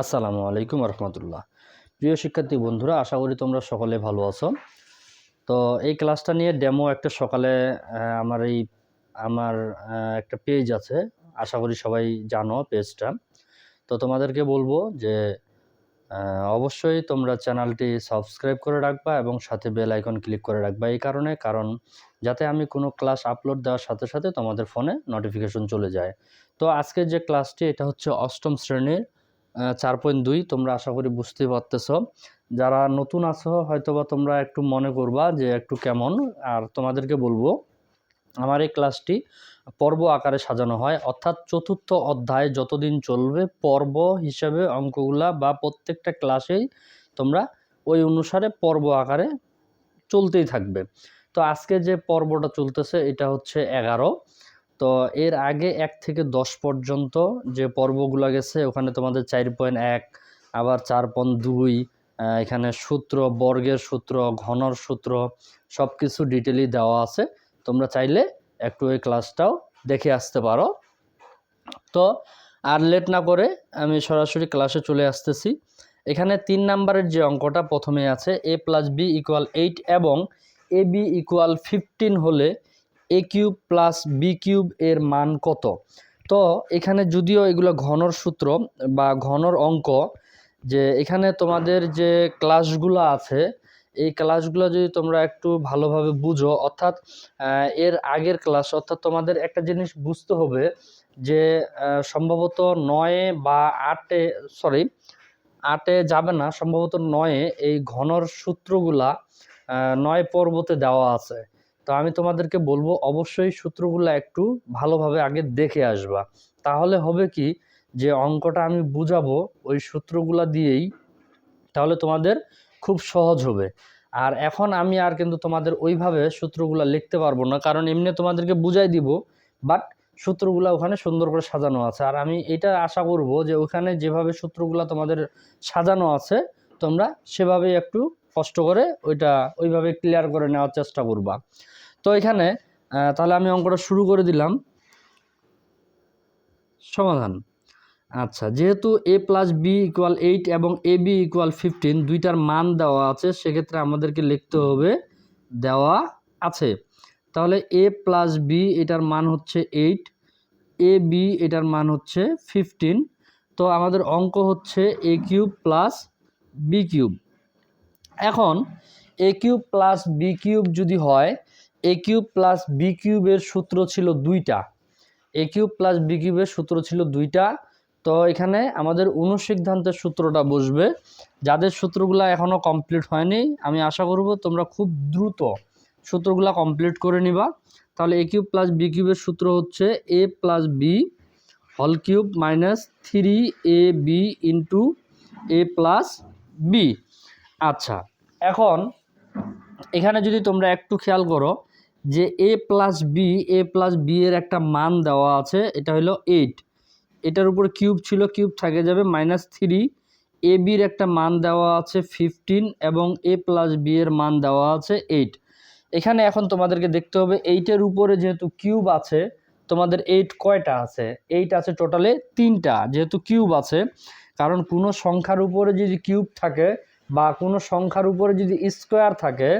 আসসালামু আলাইকুম রহমতুল্লাহ। প্রিয় শিক্ষার্থী বন্ধুরা, আশা করি তোমরা সকলে ভালো আছো। তো এই ক্লাসটা নিয়ে ডেমো একটা সকালে আমার এই, আমার একটা পেজ আছে। আশা করি সবাই জানো পেজটা তো তোমাদেরকে বলব যে অবশ্যই তোমরা চ্যানেলটি সাবস্ক্রাইব করে রাখবা এবং সাথে বেল আইকন ক্লিক করে রাখবা এই কারণে, কারণ যাতে আমি কোনো ক্লাস আপলোড দেওয়ার সাথে সাথে তোমাদের ফোনে নোটিফিকেশন চলে যায়। তো আজকের যে ক্লাসটি এটা হচ্ছে অষ্টম শ্রেণির চার পয়েন্ট দুই তোমরা আশা করি বুঝতে পারতেছ। যারা নতুন আছো, হয়তোবা তোমরা একটু মনে করবা যে একটু কেমন। আর তোমাদেরকে বলব, আমার এই ক্লাসটি পর্ব আকারে সাজানো হয়। অর্থাৎ চতুর্থ অধ্যায় যতদিন চলবে, পর্ব হিসাবে অঙ্কগুলা বা প্রত্যেকটা ক্লাসেই তোমরা ওই অনুসারে পর্ব আকারে চলতেই থাকবে। তো আজকে যে পর্বটা চলতেছে, এটা হচ্ছে এগারো। তো এর আগে এক থেকে দশ পর্যন্ত যে পর্বগুলো গেছে, ওখানে তোমাদের চার পয়েন্ট এক, আবার চার পয়েন্ট দুই এখানে সূত্র, বর্গের সূত্র, ঘনর সূত্র সব কিছু ডিটেলই দেওয়া আছে। তোমরা চাইলে একটু ওই ক্লাসটাও দেখে আসতে পারো। তো আর লেট না করে আমি সরাসরি ক্লাসে চলে আসতেছি। এখানে তিন নাম্বারের যে অঙ্কটা প্রথমে আছে A plus B equal eight এবং এ বি ইকুয়াল ফিফটিন হলে A cube plus B cube এর মান কত? তো এখানে যদিও এগুলো ঘনর সূত্র বা ঘনর অঙ্ক, যে এখানে তোমাদের যে ক্লাসগুলো আছে, এই ক্লাসগুলো যদি তোমরা একটু ভালোভাবে বুঝো, অর্থাৎ এর আগের ক্লাস অর্থাৎ তোমাদের একটা জিনিস বুঝতে হবে যে সম্ভবত নয়ে বা আটে সরি আটে যাবে না, সম্ভবত নয়ে এই ঘনর সূত্রগুলা নয় পর্বতে দেওয়া আছে। তো আমি তোমাদেরকে বলব, অবশ্যই সূত্রগুলো একটু ভালোভাবে আগে দেখে আসবা। তাহলে হবে কি যে অঙ্কটা আমি বুঝাবো ওই সূত্রগুলা দিয়েই, তাহলে তোমাদের খুব সহজ হবে। আর এখন আমি আর কিন্তু তোমাদের ওইভাবে সূত্রগুলো লিখতে পারব না, কারণ এমনি তোমাদেরকে বুঝাই দিব, বাট সূত্রগুলো ওখানে সুন্দর করে সাজানো আছে। আর আমি এটা আশা করব যে ওখানে যেভাবে সূত্রগুলো তোমাদের সাজানো আছে, তোমরা সেভাবেই একটু কষ্ট করে ওইটা ওইভাবে ক্লিয়ার করে নেওয়ার চেষ্টা করবা। তো এখানে তাহলে আমি অঙ্কটা শুরু করে দিলাম। সমাধান। আচ্ছা যেহেতু A plus B equal eight এবং এ বি ইকুয়াল ফিফটিন দুইটার মান দেওয়া আছে, সেক্ষেত্রে আমাদেরকে লিখতে হবে, দেওয়া আছে। তাহলে এ প্লাস বি এটার মান হচ্ছে এইট এ বি এটার মান হচ্ছে ফিফটিন তো আমাদের অঙ্ক হচ্ছে A cube plus B cube এখন A cube plus B cube যদি হয় এ কিউব প্লাস বি কিউবের সূত্র ছিল দুইটা। এ কিউব প্লাস বি কিউবের সূত্র ছিল দুইটা। তো এখানে আমাদের অনুসিদ্ধান্তের সূত্রটা বসবে। যাদের সূত্রগুলো এখনও কমপ্লিট হয়নি, আমি আশা করব তোমরা খুব দ্রুত সূত্রগুলো কমপ্লিট করে নিবা। তাহলে এ কিউব প্লাস বি কিউবের সূত্র হচ্ছে এ প্লাস বি হল cube minus three A B into A plus B আচ্ছা এখন এখানে যদি তোমরা একটু খেয়াল করো যে A plus B A plus B এর একটা মান দেওয়া আছে, এটা হলো এইট এটার উপর কিউব ছিল কিউব থাকে যাবে মাইনাস থ্রি এ বির একটা মান দেওয়া আছে ফিফটিন এবং এ প্লাস বি এর মান দেওয়া আছে এইট এখানে এখন তোমাদেরকে দেখতে হবে এইটের উপরে যেহেতু কিউব আছে, তোমাদের এইট কয়টা আছে? এইট আছে টোটালে তিনটা, যেহেতু কিউব আছে। কারণ কোনো সংখ্যার উপরে যদি কিউব থাকে বা কোনো সংখ্যার উপরে যদি স্কোয়ার থাকে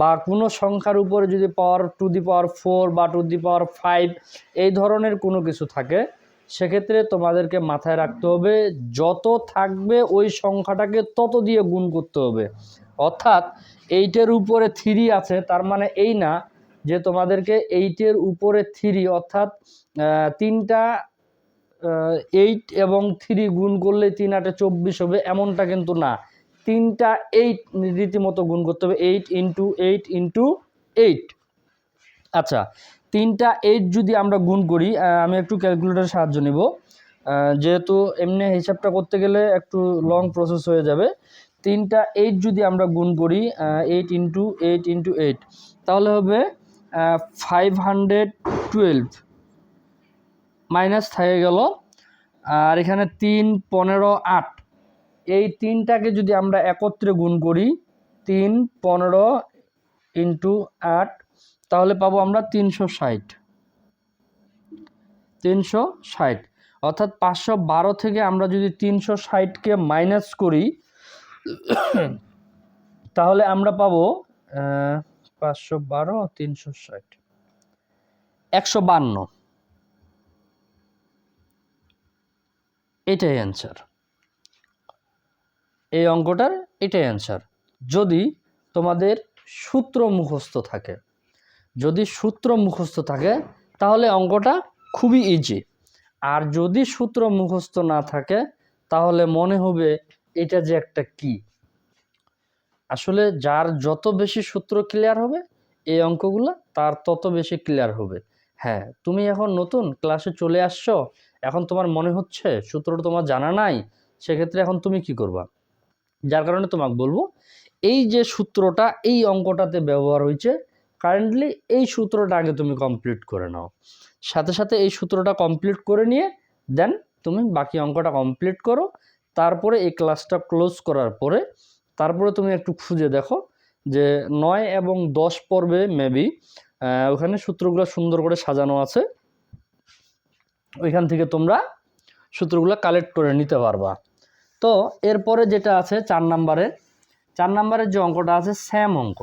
বা কোনো সংখ্যার উপরে যদি power two the power four বা টু দি পাওয়ার ফাইভ এই ধরনের কোনো কিছু থাকে, সেক্ষেত্রে তোমাদেরকে মাথায় রাখতে হবে যত থাকবে ওই সংখ্যাটাকে তত দিয়ে গুণ করতে হবে। অর্থাৎ এইটের উপরে থ্রি আছে, তার মানে এই না যে তোমাদেরকে এইটের উপরে থ্রি অর্থাৎ তিনটা এইট এবং থ্রি গুণ করলে তিন আটে চব্বিশ হবে, এমনটা কিন্তু না। তিনটা এইট রীতিমতো গুণ করতে হবে eight into eight into eight আচ্ছা তিনটা এইট যদি আমরা গুণ করি আমি একটু ক্যালকুলেটার সাহায্য নেব। যেহেতু এমনি হিসাবটা করতে গেলে একটু লং প্রসেস হয়ে যাবে। তিনটা এইট যদি আমরা গুণ করি eight into eight into eight তাহলে হবে ফাইভ হান্ড্রেড টুয়েলভ মাইনাস থেকে গেল। আর এখানে তিন, পনেরো, আট এই তিনটাকে যদি আমরা একত্রে গুণ করি, তিন, পনেরো ইন্টু আট, তাহলে পাবো আমরা তিনশো ষাট। তিনশো ষাট। অর্থাৎ পাঁচশো বারো থেকে আমরা যদি তিনশো ষাটকে মাইনাস করি, তাহলে আমরা পাবো পাঁচশো বারো, তিনশো ষাট। একশো বান্ন। এটাই অ্যান্সার এই অঙ্কটার এটাই অ্যান্সার যদি তোমাদের সূত্র মুখস্থ থাকে, যদি সূত্র মুখস্থ থাকে, তাহলে অঙ্কটা খুবই ইজি আর যদি সূত্র মুখস্থ না থাকে, তাহলে মনে হবে এটা যে একটা কি? আসলে যার যত বেশি সূত্র ক্লিয়ার হবে, এই অঙ্কগুলো তার তত বেশি ক্লিয়ার হবে। হ্যাঁ তুমি এখন নতুন ক্লাসে চলে আসছো, এখন তোমার মনে হচ্ছে সূত্রটা তোমার জানা নাই, সেক্ষেত্রে এখন তুমি কি করবা? যার কারণে তোমাকে বলব, এই যে সূত্রটা, এই অঙ্কটাতে ব্যবহার হয়েছে কারেন্টলি এই সূত্রটা আগে তুমি কমপ্লিট করে নাও। সাথে সাথে এই সূত্রটা কমপ্লিট করে নিয়ে দেন তুমি বাকি অঙ্কটা কমপ্লিট করো। তারপরে এই ক্লাসটা ক্লোজ করার পরে, তারপরে তুমি একটু খুঁজে দেখো যে নয় এবং দশ পর্বে মেবি ওখানে সূত্রগুলো সুন্দর করে সাজানো আছে। ওইখান থেকে তোমরা সূত্রগুলো কালেক্ট করে নিতে পারবা। তো এরপরে যেটা আছে চার নাম্বারে, চার নাম্বারের যে অঙ্কটা আছে স্যাম অঙ্ক।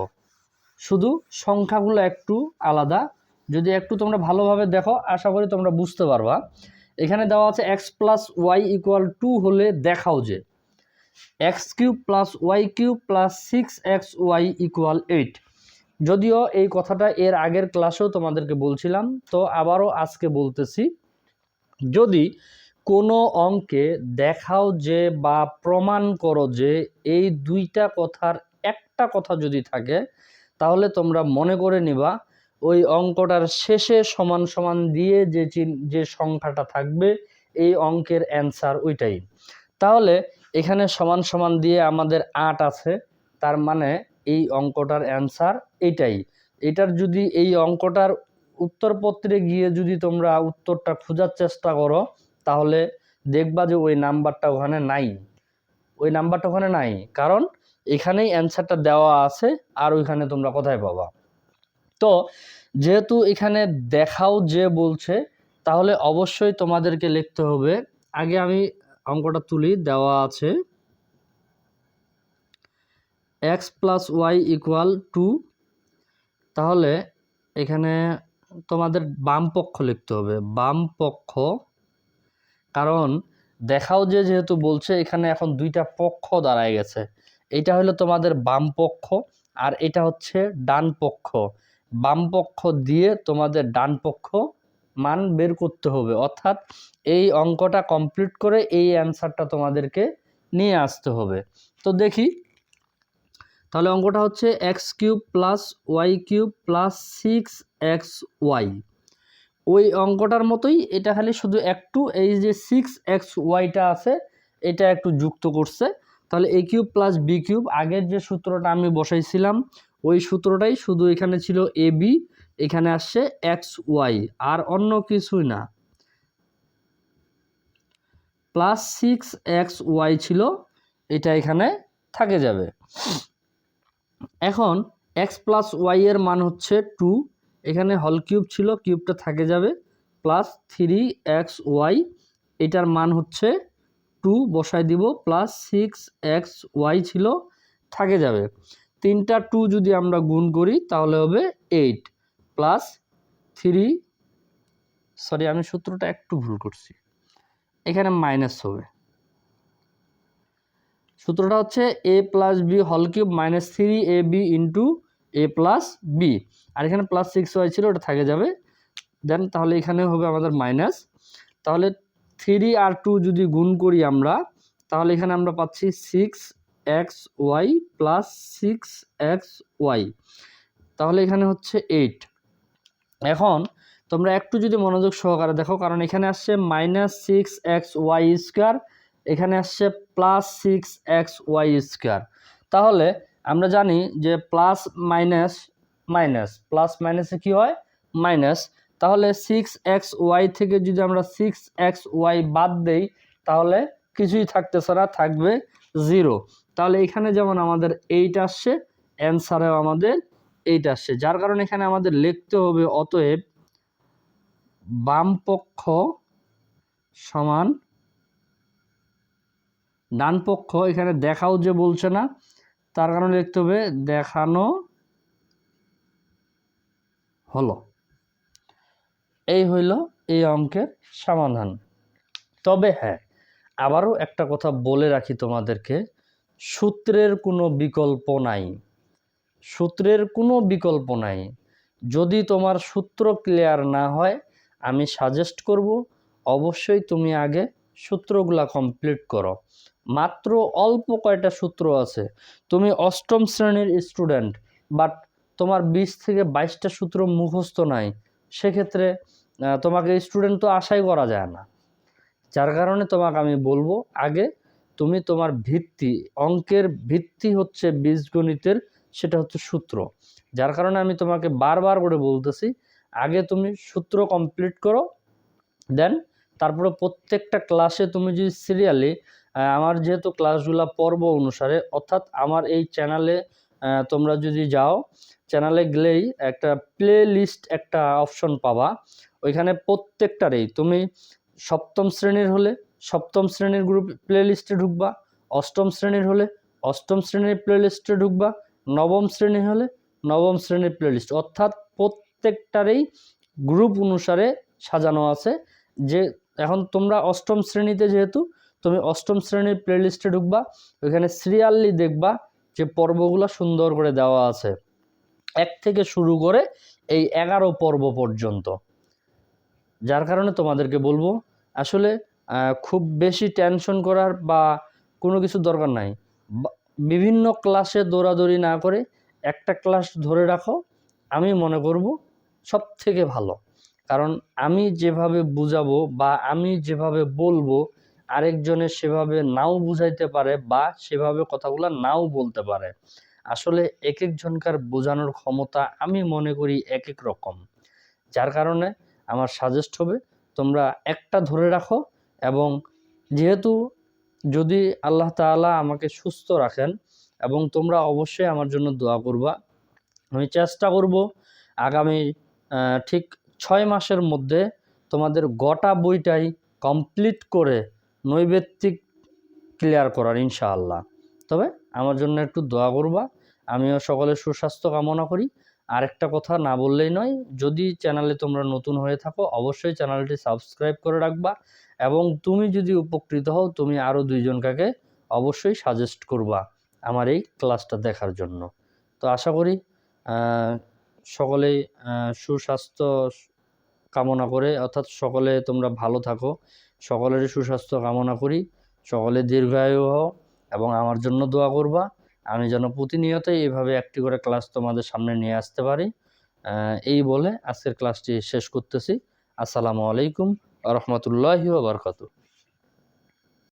শুধু সংখ্যাগুলো একটু আলাদা। যদি একটু তোমরা ভালোভাবে দেখো, আশা করি তোমরা বুঝতে পারবা। এখানে দেওয়া আছে X plus Y equal two হলে দেখাও যে X cube plus Y cube plus six X Y equal eight যদিও এই কথাটা এর আগের ক্লাসেও তোমাদেরকে বলছিলাম, তো আবারও আজকে বলতেছি। যদি কোনো অঙ্কে দেখাও যে বা প্রমাণ করো যে এই দুইটা কথার একটা কথা যদি থাকে, তাহলে তোমরা মনে করে নিবা ওই অঙ্কটার শেষে সমান সমান দিয়ে যে চিন- যে সংখ্যাটা থাকবে, এই অঙ্কের অ্যান্সার ওইটাই। তাহলে এখানে সমান সমান দিয়ে আমাদের আট আছে, তার মানে এই অঙ্কটার অ্যান্সার এটাই এটার যদি এই অঙ্কটার উত্তরপত্রে গিয়ে যদি তোমরা উত্তরটা খোঁজার চেষ্টা করো তাহলে দেখবা যে ওই নাম্বারটা ওখানে নাই। ওই নাম্বারটা ওখানে নাই। কারণ এখানেই অ্যান্সারটা দেওয়া আছে আর ওইখানে তোমরা কোথায় পাবা। তো যেহেতু এখানে দেখাও যে বলছে, তাহলে অবশ্যই তোমাদেরকে লিখতে হবে। আগে আমি অঙ্কটা তুলি, দেওয়া আছে। X plus Y equal two তাহলে এখানে তোমাদের বাম পক্ষ লিখতে হবে। বাম পক্ষ কারণ দেখাও যে যেহেতু বলছে, এখানে এখন দুইটা পক্ষ দাঁড়ায় গেছে। এটা হলো তোমাদের বাম পক্ষ আর এটা হচ্ছে ডান পক্ষ। বাম পক্ষ দিয়ে তোমাদের ডান পক্ষ মান বের করতে হবে। অর্থাৎ এই অঙ্কটা কমপ্লিট করে এই অ্যান্সারটা তোমাদেরকে নিয়ে আসতে হবে। তো দেখি, তাহলে অঙ্কটা হচ্ছে X cube plus Y cube plus six X Y ওই অঙ্কটার মতোই এটা খালি শুধু একটু, এই যে সিক্স এক্স ওয়াইটা আছে, এটা একটু যুক্ত করছে। তাহলে A cube plus B cube আগের যে সূত্রটা আমি বসাইছিলাম, ওই সূত্রটাই শুধু এখানে ছিল এ বি এখানে আসছে এক্স ওয়াই আর অন্য কিছুই না। প্লাস সিক্স এক্স ওয়াই ছিল, এটা এখানে থাকে যাবে। এখন এক্স প্লাস ওয়াই এর মান হচ্ছে টু এখানে হল কিউব ছিল, কিউবটা থাকে যাবে প্লাস থ্রি এক্স ওয়াই এটার মান হচ্ছে টু বসাই দিব প্লাস সিক্স এক্স ওয়াই ছিল, থাকে যাবে। তিনটা টু যদি আমরা গুণ করি, তাহলে হবে এইট প্লাস থ্রি সরি আমি সূত্রটা একটু ভুল করছি। এখানে মাইনাস হবে। সূত্রটা হচ্ছে এ প্লাস বি হল cube minus three A B into A plus B আর এখানে প্লাস সিক্স ওয়াই ছিল, ওটা থাকে যাবে। দেন তাহলে এখানে হবে আমাদের মাইনাস তাহলে থ্রি আর টু যদি গুণ করি আমরা, তাহলে এখানে আমরা পাচ্ছি six X Y plus six X Y তাহলে এখানে হচ্ছে এইট এখন তোমরা একটু যদি মনোযোগ সহকারে দেখো, কারণ এখানে আসছে minus six X Y square এখানে আসছে plus six X Y square তাহলে আমরা জানি যে প্লাস মাইনাস মাইনাস প্লাস মাইনাসে কী হয়? মাইনাস তাহলে সিক্স এক্স ওয়াই থেকে যদি আমরা সিক্স এক্স ওয়াই বাদ দেই, তাহলে কিছুই থাকতেছে না, থাকবে জিরো তাহলে এখানে যেমন আমাদের এইট আসছে অ্যান্সারেও আমাদের এইট আসছে। যার কারণে এখানে আমাদের লিখতে হবে, অতএব বাম পক্ষ সমান, ডান পক্ষ এখানে দেখাও যে বলছে না তার কারণে লিখতে হবে, দেখানো হলো। এই হইল এই অঙ্কের সমাধান। তবে হ্যাঁ আবারও একটা কথা বলে রাখি তোমাদেরকে, সূত্রের কোনো বিকল্প নাই। সূত্রের কোনো বিকল্প নাই। যদি তোমার সূত্র ক্লিয়ার না হয়, আমি সাজেস্ট করব, অবশ্যই তুমি আগে সূত্রগুলা কমপ্লিট করো। মাত্র অল্প কয়টা সূত্র আছে। তুমি অষ্টম শ্রেণির স্টুডেন্ট বাট তোমার বিশ থেকে বাইশটা সূত্র মুখস্থ নাই। সেক্ষেত্রে তোমাকে স্টুডেন্ট তো আশাই করা যায় না। যার কারণে তোমাকে আমি বলব, আগে তুমি তোমার ভিত্তি, অঙ্কের ভিত্তি হচ্ছে বীজগণিতের, সেটা হচ্ছে সূত্র। যার কারণে আমি তোমাকে বারবার করে বলতেছি, আগে তুমি সূত্র কমপ্লিট করো দেন তারপরে প্রত্যেকটা ক্লাসে তুমি যদি সিরিয়ালি আমার যেহেতু ক্লাসগুলো পর্ব অনুসারে, অর্থাৎ আমার এই চ্যানেলে তোমরা যদি যাও চ্যানেলে গেলেই একটা প্লে লিস্ট একটা অপশন পাবা। ওইখানে প্রত্যেকটারেই, তুমি সপ্তম শ্রেণির হলে সপ্তম শ্রেণির গ্রুপ প্লে লিস্টে ঢুকবা, অষ্টম শ্রেণির হলে অষ্টম শ্রেণির প্লে লিস্টে ঢুকবা, নবম শ্রেণি হলে নবম শ্রেণির প্লে লিস্ট অর্থাৎ প্রত্যেকটারেই গ্রুপ অনুসারে সাজানো আছে। যে, এখন তোমরা অষ্টম শ্রেণীতে যেহেতু তুমি অষ্টম শ্রেণির প্লে লিস্টে ঢুকবা, ওইখানে সিরিয়ালি দেখবা যে পর্বগুলো সুন্দর করে দেওয়া আছে। এক থেকে শুরু করে এই এগারো পর্ব পর্যন্ত। যার কারণে তোমাদেরকে বলব, আসলে খুব বেশি টেনশন করার বা কোনো কিছু দরকার নাই। বিভিন্ন ক্লাসে দৌড়াদৌড়ি না করে একটা ক্লাস ধরে রাখো, আমি মনে করব সব থেকে ভালো। কারণ আমি যেভাবে বুঝাবো বা আমি যেভাবে বলব আরেকজনের সেভাবে নাও বুঝাইতে পারে বা সেভাবে কথাগুলো নাও বলতে পারে। আসলে এক একজনকার বোঝানোর ক্ষমতা আমি মনে করি এক এক রকম। যার কারণে আমার সাজেস্ট হবে তোমরা একটা ধরে রাখো এবং যেহেতু যদি আল্লাহ তাআলা আমাকে সুস্থ রাখেন এবং তোমরা অবশ্যই আমার জন্য দোয়া করবা, আমি চেষ্টা করব আগামী ঠিক ছয় মাসের মধ্যে তোমাদের গোটা বইটাই কমপ্লিট করে নৈবেত্তিক ক্লিয়ার করার ইনশাআল্লাহ। তবে আমার জন্য একটু দোয়া করবা, আমিও সকলের সুস্বাস্থ্য কামনা করি। আরেকটা কথা না বললেই নয়, যদি চ্যানেলে তোমরা নতুন হয়ে থাকো, অবশ্যই চ্যানেলটি সাবস্ক্রাইব করে রাখবা এবং তুমি যদি উপকৃত হও, তুমি আরও দুইজনকাকে অবশ্যই সাজেস্ট করবা আমার এই ক্লাসটা দেখার জন্য। তো আশা করি সকলেই সুস্বাস্থ্য কামনা করে, অর্থাৎ সকলে তোমরা ভালো থাকো। সকলেরই সুস্বাস্থ্য কামনা করি, সকলে দীর্ঘায়ু হও এবং আমার জন্য দোয়া করবা। আমি যেন প্রতিনিয়ত এইভাবে একটি করে ক্লাস তোমাদের সামনে নিয়ে আসতে পারি। এই বলে আজকের ক্লাসটি শেষ করতেছি। আসসালামু আলাইকুম রহমতুল্লাহি বারকাতু